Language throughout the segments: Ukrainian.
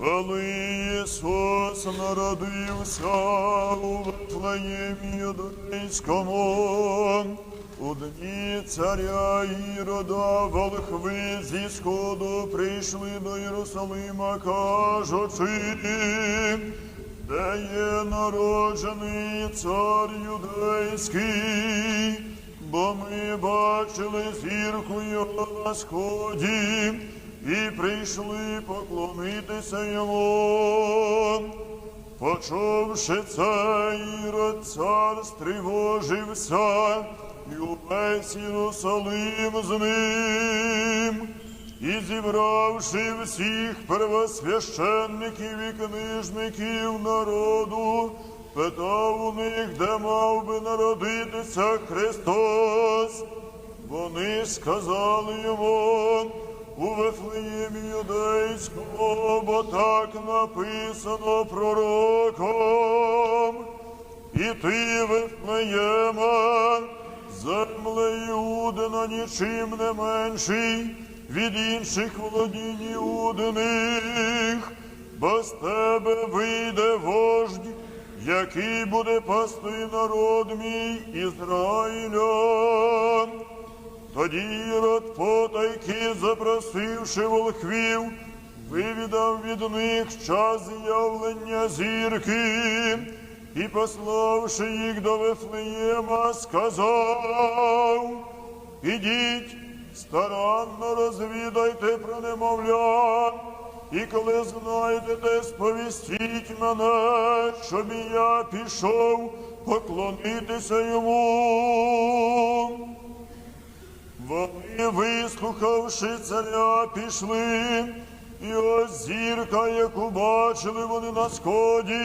Коли Ісус народився у Вифлеємі Юдейському, у дні царя Ірода волхви зі сходу прийшли до Єрусалима, кажучи, де є народжений цар юдейський, бо ми бачили зірку його на сході і прийшли поклонитися йому. Почувши це, Ірод цар стривожився, і увесь Єрусалим з ним, і зібравши всіх первосвященників і книжників народу, питав у них, де мав би народитися Христос. Вони сказали йому у Вифлеємі юдейському, бо так написано пророком. І ти, Вифлеєма, земле Іудина нічим не менший від інших володінь Іудиних, бо з тебе вийде вождь, який буде пасти народ мій Ізраїля. Тоді Ірод потайки, запросивши волхвів, вивідав від них час з'явлення зірки і, пославши їх до Вифлеєма, сказав, ідіть, старанно розвідайте про немовля, і коли знайдете, сповістіть мене, щоб і я пішов поклонитися йому. Вони, вислухавши царя, пішли, і ось зірка, яку бачили вони на сході,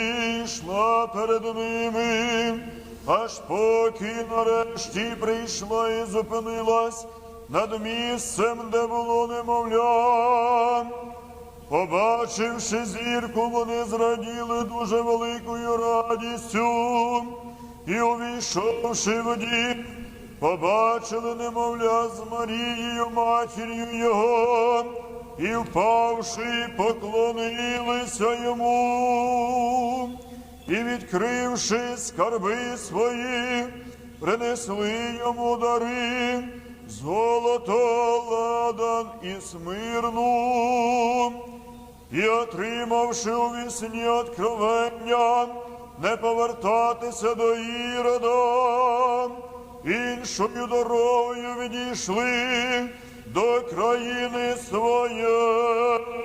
йшла перед ними, аж поки нарешті прийшла і зупинилась над місцем, де було немовля. Побачивши зірку, вони зраділи дуже великою радістю, і увійшовши в дім, побачили немовля з Марією, матір'ю його, і впавши, поклонилися йому, і відкривши скарби свої, принесли йому дари, золото, ладан і смирну, і отримавши у вісні откровення, не повертатися до Ірода, іншою дорогою відійшли до країни своєї.